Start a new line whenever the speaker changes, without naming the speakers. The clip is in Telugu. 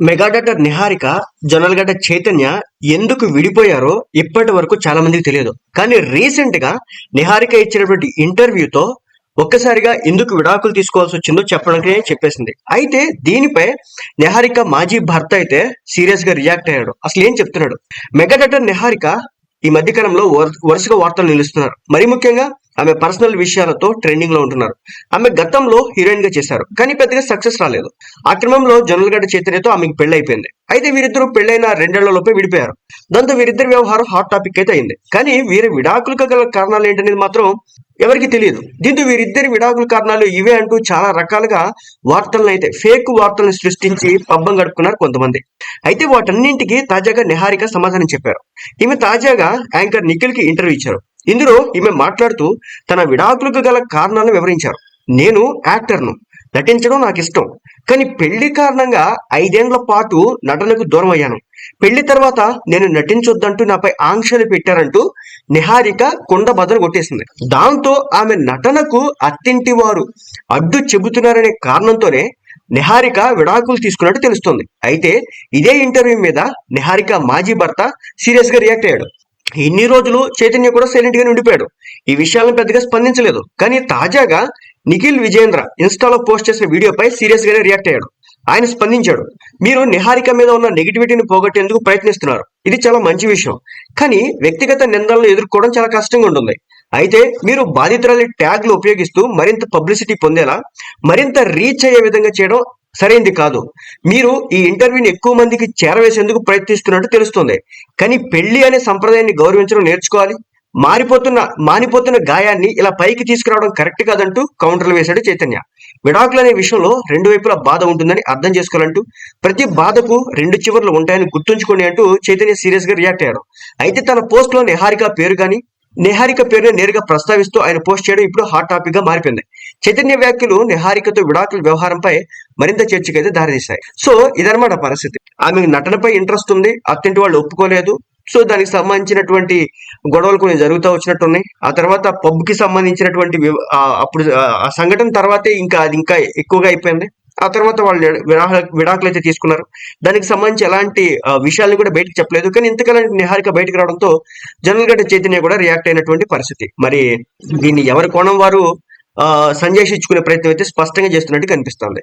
మెగాడటర్ నిహారిక జొన్నలగడ్డ చైతన్య ఎందుకు విడిపోయారో ఇప్పటి వరకు చాలా మందికి తెలియదు. కానీ రీసెంట్గా నిహారిక ఇచ్చినటువంటి ఇంటర్వ్యూతో ఒక్కసారిగా ఎందుకు విడాకులు తీసుకోవాల్సి వచ్చిందో చెప్పడానికి చెప్పేసింది. అయితే దీనిపై నిహారిక మాజీ భర్త అయితే సీరియస్గా రియాక్ట్ అయ్యాడు. అసలు ఏం చెప్తున్నాడు? మెగాడటర్ నిహారిక ఈ మధ్య కాలంలో వరుసగా వార్తలు నిలుస్తున్నారు. మరి ముఖ్యంగా ఆమె పర్సనల్ విషయాలతో ట్రెండింగ్లో ఉంటున్నారు. ఆమె గతంలో హీరోయిన్గా చేశారు కానీ పెద్దగా సక్సెస్ రాలేదు. ఆ క్రమంలో జొన్నలగడ్డ చైతన్యతో ఆమెకు పెళ్ళి అయిపోయింది అయితే వీరిద్దరూ పెళ్ళైన రెండేళ్ళలోపే విడిపోయారు. దాంతో వీరిద్దరి వ్యవహారం హాట్ టాపిక్ అయితే అయింది. కానీ వీరి విడాకులకు గల కారణాలు ఏంటనేది మాత్రం ఎవరికి తెలియదు. దీంతో వీరిద్దరి విడాకుల కారణాలు ఇవే అంటూ చాలా రకాలుగా వార్తలను అయితే ఫేక్ వార్తలను సృష్టించి పబ్బం గడుపుకున్నారు కొంతమంది. అయితే వాటన్నింటికి తాజాగా నిహారిక సమాధానం చెప్పారు. ఈమె తాజాగా యాంకర్ నిఖిల్కి ఇంటర్వ్యూ ఇచ్చారు. ఇందులో ఈమె మాట్లాడుతూ తన విడాకులకు గల కారణాలను వివరించారు. నేను యాక్టర్ను. నటించడం నాకు ఇష్టం కానీ పెళ్ళి కారణంగా ఐదేండ్ల పాటు నటనకు దూరం అయ్యాను పెళ్ళి తర్వాత నేను నటించొద్దంటూ నాపై ఆంక్షలు పెట్టారంటూ నిహారిక కుండ బదులు కొట్టేసింది. దాంతో ఆమె నటనకు అత్తింటి వారు అడ్డు చెబుతున్నారనే కారణంతోనే నిహారిక విడాకులు తీసుకున్నట్టు తెలుస్తుంది. అయితే ఇదే ఇంటర్వ్యూ మీద నిహారిక మాజీ భర్త సీరియస్గా రియాక్ట్ అయ్యాడు. ఇన్ని రోజులు చైతన్య కూడా సైలెంట్ గానే ఉండిపోయాడు. ఈ విషయాలను పెద్దగా స్పందించలేదు. కానీ తాజాగా నిఖిల్ విజేంద్ర ఇన్స్టాలో పోస్ట్ చేసిన వీడియోపై సీరియస్ గానే రియాక్ట్ అయ్యాడు. ఆయన స్పందించాడు మీరు నిహారిక మీద ఉన్న నెగిటివిటీని పోగొట్టేందుకు ప్రయత్నిస్తున్నారు. ఇది చాలా మంచి విషయం. కానీ వ్యక్తిగత నిందలను ఎదుర్కోవడం చాలా కష్టంగా ఉంటుంది. అయితే మీరు బాధితురాలి ట్యాగ్లు ఉపయోగిస్తూ మరింత పబ్లిసిటీ పొందేలా మరింత రీచ్ అయ్యే విధంగా చేయడం సరైంది కాదు. మీరు ఈ ఇంటర్వ్యూని ఎక్కువ మందికి చేరవేసేందుకు ప్రయత్నిస్తున్నట్టు తెలుస్తుంది. కానీ పెళ్ళి అనే సంప్రదాయాన్ని గౌరవించడం నేర్చుకోవాలి. మారిపోతున్న మానిపోతున్న గాయాన్ని ఇలా పైకి తీసుకురావడం కరెక్ట్ కాదంటూ కౌంటర్లు వేశాడు చైతన్య. విడాకులు అనే విషయంలో రెండు వైపుల బాధ ఉంటుందని అర్థం చేసుకోవాలంటూ ప్రతి బాధకు రెండు చివర్లు ఉంటాయని గుర్తుంచుకోండి అంటూ చైతన్య సీరియస్గా రియాక్ట్ అయ్యాడు. అయితే తన పోస్ట్లో నిహారిక పేరు కానీ నిహారిక పేరుని నేరుగా ప్రస్తావిస్తూ ఆయన పోస్ట్ చేయడం ఇప్పుడు హాట్ టాపిక్గా మారిపోయింది. చైతన్య వ్యాఖ్యలు నిహారికతో విడాకుల వ్యవహారంపై మరింత చర్చకైతే దారితీశాయి. సో ఇదన్నమాట పరిస్థితి. ఆమె నటనపై ఇంట్రెస్ట్ ఉంది అత్తింటి వాళ్ళు ఒప్పుకోలేదు. సో దానికి సంబంధించినటువంటి గొడవలు కొన్ని జరుగుతూ వచ్చినట్టున్నాయి. ఆ తర్వాత పబ్కి సంబంధించినటువంటి అప్పుడు ఆ సంఘటన తర్వాతే ఇంకా అది ఇంకా ఎక్కువగా అయిపోయింది. ఆ తర్వాత వాళ్ళు విడాకులు విడాకులు అయితే తీసుకున్నారు. దానికి సంబంధించి ఎలాంటి విషయాలను కూడా బయటకు చెప్పలేదు. కానీ ఇంతకాలం నిహారిక బయటకు రావడంతో జనరల్ గడ్డ చైతన్య కూడా రియాక్ట్ అయినటువంటి పరిస్థితి. మరి దీన్ని ఎవరి కోణం వారు ఆ, సంజయ్ ఇచ్చుకునే ప్రయత్నం అయితే స్పష్టంగా చేస్తున్నట్టు కనిపిస్తుంది.